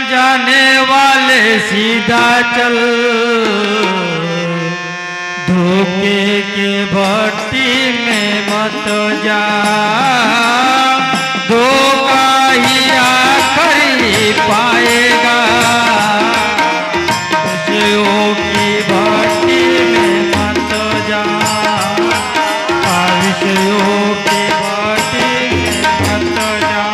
जाने वाले सीधा चल। धोखे के भट्टी में मत जा। धोखा ही आखिरी पाएगा। खुशियों की में मत जा। भट्टी में मत जा।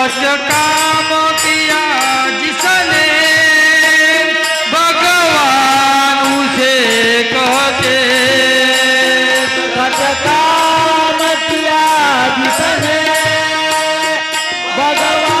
सच काम जिसने भगवान उसे कहते। सच काम किया जिसने भगवान